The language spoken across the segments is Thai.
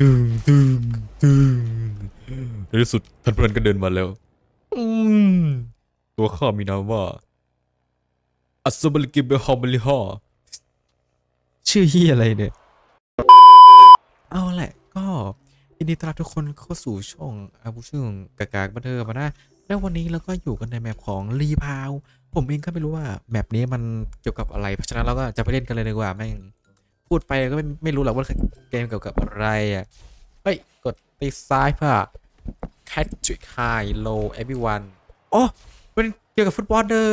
ตึงตึงตึงในที่สุดท่านเพื่อนก็เดินมาแล้วอืมตัวข้ามีนามว่า อัศบริกิเบฮอมบริฮอชื่อเฮียอะไรเนี่ย เอาแหละ ก็ยินดีต้อนรับทุกคนเข้าสู่ช่องอาบุซึ่งกากากบันเทิงมานะแล้ววันนี้เราก็อยู่กันในแมปของรีพาว ผมเองก็ไม่รู้ว่าแมปนี้มันเกี่ยวกับอะไร เพราะฉะนั้นเราก็จะไปเล่นกันเลยดีกว่าแม่ง พูดไปก็ไม่ไม่รู้หรอกว่าเกมเกี่ยวกับอะไรอะ เฮ้ย กดไปซ้ายเพื่อ Patrick High Low Everyone อ๋อเป็นเกี่ยวกับฟุตบอลเด้อ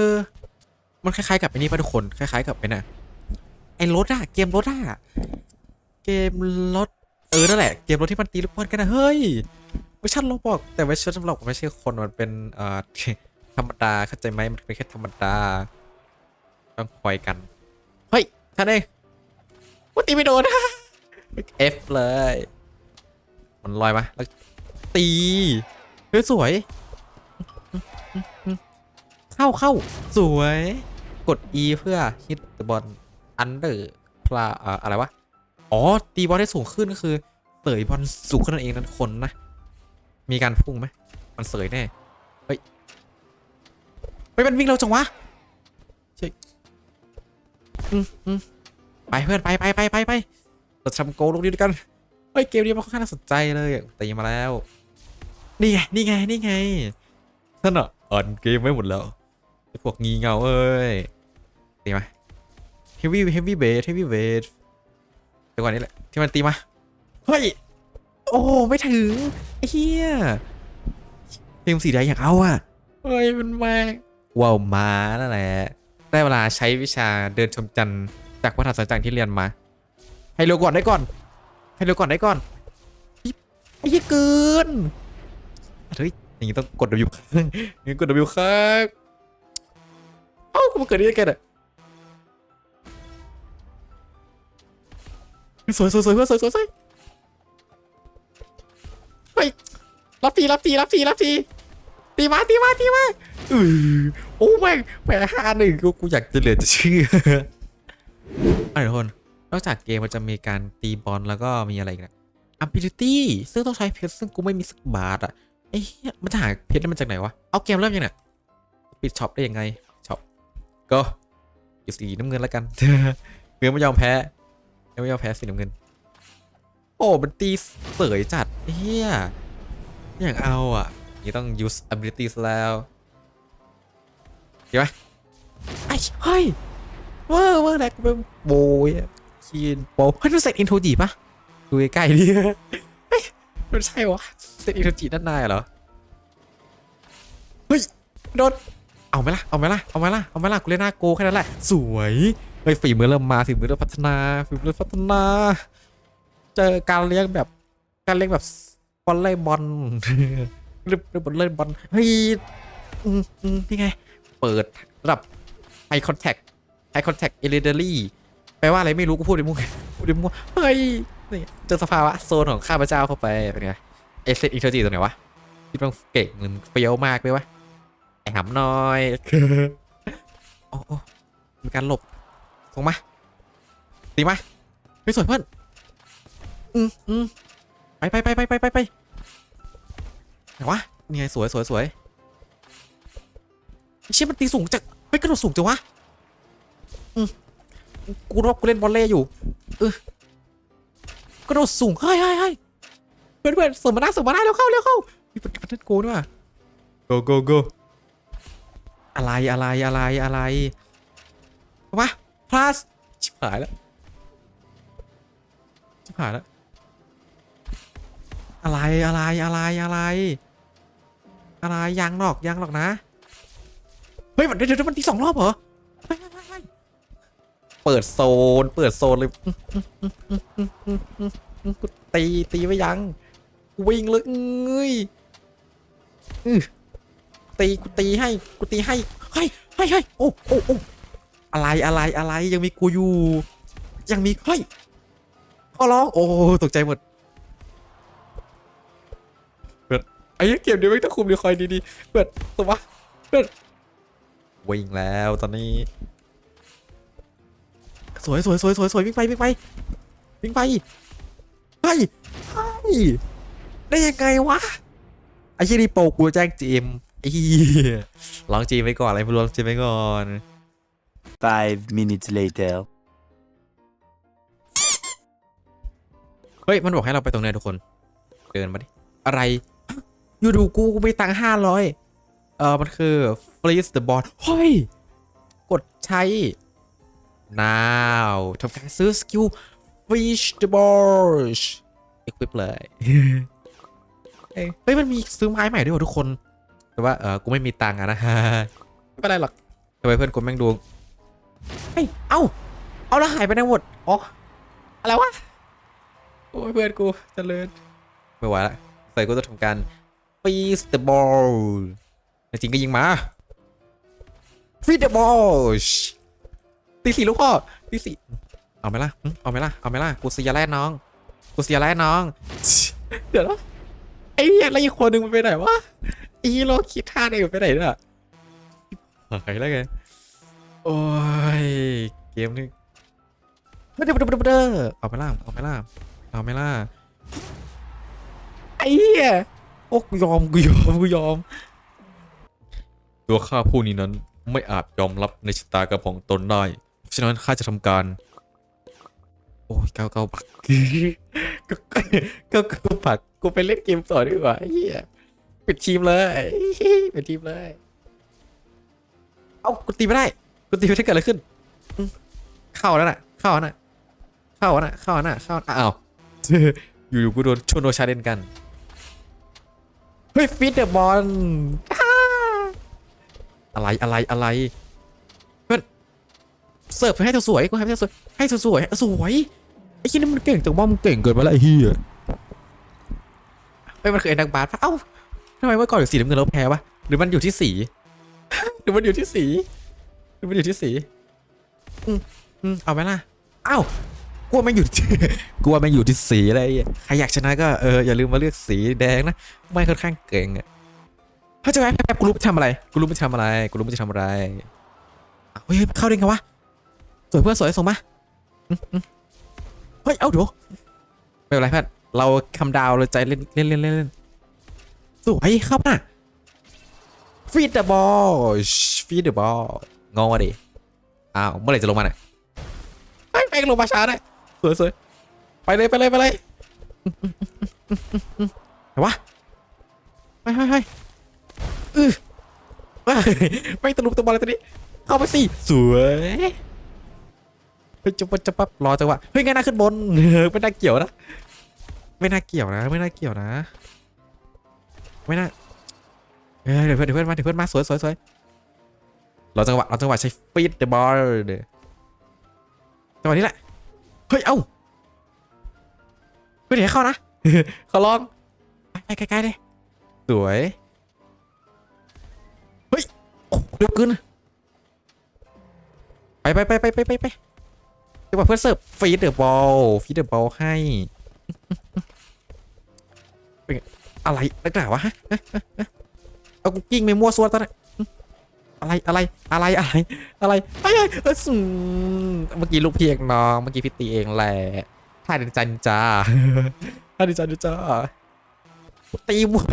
มันคล้ายๆกับไอ้นี่ป่ะทุกคน คล้าย ๆ กับไอ้น่ะไอ้รถอะเกมรถอะเกมรถเออนั่นแหละเกมรถที่มันตีลูกบอลกันนะเฮ้ยไม่ใช่เราบอกแต่ไม่ใช่สำหรับไม่ใช่คนมันเป็นเอ่อธรรมดาเข้าใจไหมมันเป็นแค่ธรรมดาต้องคอยกัน เฮ้ยท่านเอง ว่าตีไม่โดนเอฟเลย มันลอยมาแล้วตีเฮ้ยสวย เข้าเข้าสวย กด E เพื่อฮิตบอลอันเดอร์พลาอะไรวะ อ๋อ ตีบอลได้สูงขึ้นก็คือเสยบอลสูงขึ้นนั่นเองนั่นคนนะ มีการพุ่งไหมมันเสยแน่ เฮ้ยเฮ้ยมันวิ่งเร็วจังวะเช่ยอืมอืม ไปเพื่อนไปไปไปไปไปเราทำโกลลูกนี้ด้วยกันเฮ้ยเกมนี้มันค่อนข้างน่าสนใจเลยอะตีมาแล้ว นี่ไงนี่ไงนี่ไงท่านอะอ่านเกมไว้หมดแล้วไอ้พวกงีเงาเอ้ยตีมา heavy heavy bait heavy bait เดี๋ยวก่อนนี้แหละที่มันตีมาเฮ้ยโอ้โหไม่ถึงไอ้เหี้ยเกมสีแดงอยากเอาอะเฮ้ยมันแม่งว้าวมานั่นแหละได้เวลาใช้วิชาเดินชมจันทร์ จากวัฒนศาสตร์จังที่เรียนมาให้เร็วก่อนได้ก่อน ให้เร็วก่อนได้ก่อนไอ้เหี้ยเกินเฮ้ยอย่างนี้ต้องกด W ค้างอย่างนี้กด W ค้างเอ้ากูมาเกิดนี่ได้ไงเนี่ยสวยสวยสวยเพื่อนสวยสวยสวยเฮ้ยรับทีรับทีรับทีรับทีตีมาตีมาตีมาอือโอ้แม่งแหมห้าหนึ่งกูกูอยากจะเหลือจะเชื่อ อะทุกคน นอกจากเกมมันจะมีการตีบอลแล้วก็มีอะไรอีกนะ ability ซึ่งต้องใช้เพชรซึ่งกูไม่มีสักบาทอะไอ้เหี้ยมันจะหาเพชรได้มันจากไหนวะ เอาเกมเริ่มยังเนี่ยปิดช็อปได้ยังไงช็อปก็อยู่สีน้ำเงินแล้วกันเงินไม่ยอมแพ้ไม่ยอมแพ้สีน้ำเงิน โอ้มันตีเสยจัดเฮียอย่างเอาอะนี่ต้อง use abilities แล้วเห็นไหมไอ้เฮ้ย เวอร์เวอร์แรกกูเป็นโบยอะคีนโปเฮ้ยมันเซตอินโทจิปะดูใกล้ๆดิเฮ้ยมันใช่วะเซตอินโทจิด้านในเหรอเฮ้ยโดนเอาไหมล่ะเอาไหมล่ะเอาไหมล่ะเอาไหมล่ะกูเล่นหน้าโกแค่นั้นแหละสวยเฮ้ยฝีมือเริ่มมาฝีมือเริ่มพัฒนาฝีมือเริ่มพัฒนา เจอการเลี้ยงแบบการเลี้ยงแบบบอลเล่บอลเล่นบอลเล่นบอลเฮ้ยอืมอืมนี่ไง เปิดระดับ High Contact High Contact e l i d a r y แปลว่าอะไรไม่รู้กูพูดในมุกพูดในมุกเฮ้ยนี่เจอสภาวะโซนของข้าพเจ้าเข้าไปเป็นไงเอเซนอินเทอร์จีตรงไหนวะที่ต้องเก่งมันเฟี้ยวมากเลยวะไอหำน้อยโอ้โอ้มีการหลบส่งมาตีมาไปสวยเพื่อนอืมอืมไปไปไปไปไปไปไปไหนวะนี่ไงสวยสวยสวยไอ้เชี่ยมันตีสูงจากเฮ้ยกระโดดสูงจังวะ กูรู้ว่ากูเล่นบอลเล่อยู่เออกระโดดสูงเฮ้ยเฮ้ยเฮ้ยเพื่อนเพื่อนเสริมมาหน้าเสริมมาหน้าเร็วเข้าเร็วเข้ามีประเด็นโกด้วยว่ะ go go go อะไรอะไรอะไรอะไรมาพลาสชิบหายแล้วชิบหายแล้วอะไรอะไรอะไรอะไร อะไรยังหรอกยังหรอกนะ เฮ้ยมันเดี๋ยวเดี๋ยวมันตีสองรอบเหรอ ปิดโซน เปิดโซนเลยกูตีตีไม่ยั้งกูวิ่งเลยเอ้ยตีกูตีให้กูตีให้เฮ้ยเฮ้ยเฮ้โอ้โอ้โอ้อะไรอะไรอะไรยังมีกูอยู่ ยังมีเฮ้ยขอร้องโอ้ตกใจหมดเปิดไอ้เกมนี้ไม่ต้องคุมดีคอยดีๆเปิดตัวเปิดวิ่งแล้วตอนนี้ สวยสวยสวยสวยสวยวิ่งไปวิ่งไปวิ่งไปเฮ้ยเฮ้ยยได้ยังไงวะไอ้เชี่ยนี่โปรกูแจ้งจีมไอ้เหี้ยลองจีมไปก่อนอะไรไม่รู้ลองจีมไปก่อน Five minutes later. เฮ้ย มันบอกให้เราไปตรงไหนทุกคน เดินมาดิ อะไร อยู่ดูกูกูมีตังค์ห้าร้อยเออมันคือ freeze the ball เฮ้ย กดใช้ now ทำการซื้อสกิล fish the ball equip เลยเอ้ยเฮ้ย มันมีซื้อไม้ใหม่ด้วยว่ะทุกคน แต่ว่า เออกูไม่มีตังค์อะนะไม่เป็นไรหรอกทำไมเพื่อนกูแม่งดวงเฮ้ย เอ้า เอาแล้วหายไปไหนหมดอ๋ออะไรวะ โอ้ยเพื่อนกูเจริญไม่ไหวละใส่กูต้องทำการ freeze the ball จริงๆก็ยิงมา freeze the ball ตีสี่ลูกพ่อตีสี่เอาไหมล่ะเอาไหมล่ะเอาไหมล่ะกูเสียแรกน้องกูเสียแรกน้อง เดี๋ยวนะไอ้เหี้ยแล้วอีกคนหนึ่งมันไปไหนวะอ้โลคิดท่าได้ไปไหนเนี่ยหายแล้วไงโอ้ยเกมนี้เด้อเด้อเด้อเด้อเอาไหมล่ะเอาไหมล่ะเอาไหมล่ะไอ้เหี้ยโอ้กูยอมกูยอมกูยอมตัวข้าผู้นี้นั้นไม่อาจยอมรับในชะตากรรมของตนได้ ฉะนั้นข้าจะทำการ โอ้ยเก้าเก้าบักก็ก็ก็ผักกูไปเล่นเกมต่อดีกว่าเหี้ยปิดทีมเลยปิดทีมเลย เอ้ากูตีไม่ได้กูตีไม่ได้เกิดอะไรขึ้น เข้าแล้วน่ะ เข้าแล้วน่ะ เข้าแล้วน่ะ เข้าแล้วน่ะ เข้าอ้าวอยู่ๆกูโดนชวนโดนชาเลนกัน เฮ้ยฟิตเดอะบอลอะไรอะไรอะไร เสิร์ฟให้เธอสวยกูให้เธอสวยให้เธอสวยสวยไอ้ที่นี่มันเก่งแต่ว่ามันเก่งเกินไปล้วไอ้เหี้ยเฮ้มันคือไอ้นักบาสปะเอ้าทำไมเมื่อก่อนอยู่สีน้ำเงินแล้วแพ้วะหรือมันอยู่ที่สีหรือมันอยู่ที่สีหรือมันอยู่ที่สีอืมอืมเอาไหมล่ะเอ้ากลัวมันอยู่กลัวมันอยู่ที่สีอะไรใครอยากชนะก็เอออย่าลืมมาเลือกสีแดงนะไม่ค่อนข้างเก่งอะถ้าจะแพ้แพ้กูรู้ไปทำอะไรกูรู้ไปทำอะไรกูรู้ไปทำอะไรเฮ้ยเข้าได้ไงวะ สวยเพื่อนสวยส่งมาเฮ้ย เอ้าเดี๋ยวไม่เป็นไรเพื่อนเราคำดาวเราใจเล่นเล่นเล่นเล่นสวยเข้ามาฟีดเดอะบอลฟีดเดอะบอลงงวะดิอ้าวเมื่อไหร่จะลงมาเนี่ยไอ้แม่งลงมาช้าได้สวยสวยไปเลยไปเลยไปเลยไหนวะไปไปไปอือไปไม่ตะลุมตะบอลอะไรตัวนี้เข้าไปสิสวย เฮ้ยจะปั๊บจะปั๊บรอจังหวะเฮ้ยไงน่าขึ้นบนไม่น่าเกี่ยวนะไม่น่าเกี่ยวนะ ไม่น่าเกี่ยวนะ ไม่น่าเดี๋ยวเพื่อนเดี๋ยวเพื่อนมาเดี๋ยวเพื่อนมาสวยสวยสวยรอจังหวะรอจังหวะใช้ฟีดเดอะบอลจังหวะนี้แหละเฮ้ยเอ้าไม่เดี๋ยวเข้านะเขอลองไปใกล้ๆเลยสวยเฮ้ยเร็วเกินไปไปไปไปไปไป ไปเดี๋ยวเพื่อเสิร์ฟฟีดเดอร์บอลฟีดเดอร์บอลให้เป็นอะไรนักหนาวะฮะเอากูกิ้งไปมั่วซัวตอนนั้นอะไรอะไรอะไรอะไรอะไรไอ้เอยอืมเมื่อกี้ลูกพี่เองน้องเมื่อกี้พี่ตีเองแหละท่าดินจันจ้าท่าดินจันจ้าตีมั่ว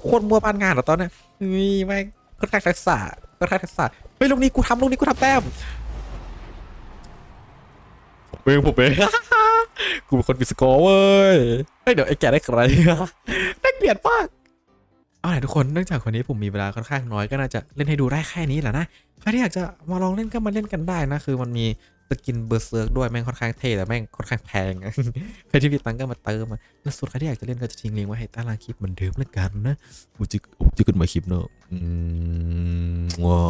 โคตรมั่วบ้านงานเหรอตอนนี้นี่แม่งค่อนข้างทักษะค่อนข้างทักษะเฮ้ยลูกนี้กูทำลูกนี้กูทำแต้ม เองผมเองกูเป็นคนมีสกอร์เว้ยเฮ้เดี๋ยวไอ้แกได้ใครน่าเกลียดมากเอาล่ะทุกคนเนื่องจากวันนี้ผมมีเวลาค่อนข้างน้อยก็น่าจะเล่นให้ดูได้แค่นี้แหละนะใครที่อยากจะมาลองเล่นก็มาเล่นกันได้นะ คือมันมีสกินเบอร์เซิร์กด้วยแม่งค่อนข้างเท่แต่แม่งค่อนข้างแพงใครที่มีตังก็มาเติมมาแล้วสุดใครที่อยากจะเล่นก็จะทิ้งลิงก์ไว้ให้ใต้ล่างคลิปเหมือนเดิมแล้วกันนะอุจิอุจิกันมาคลิปเนอะอืมว้า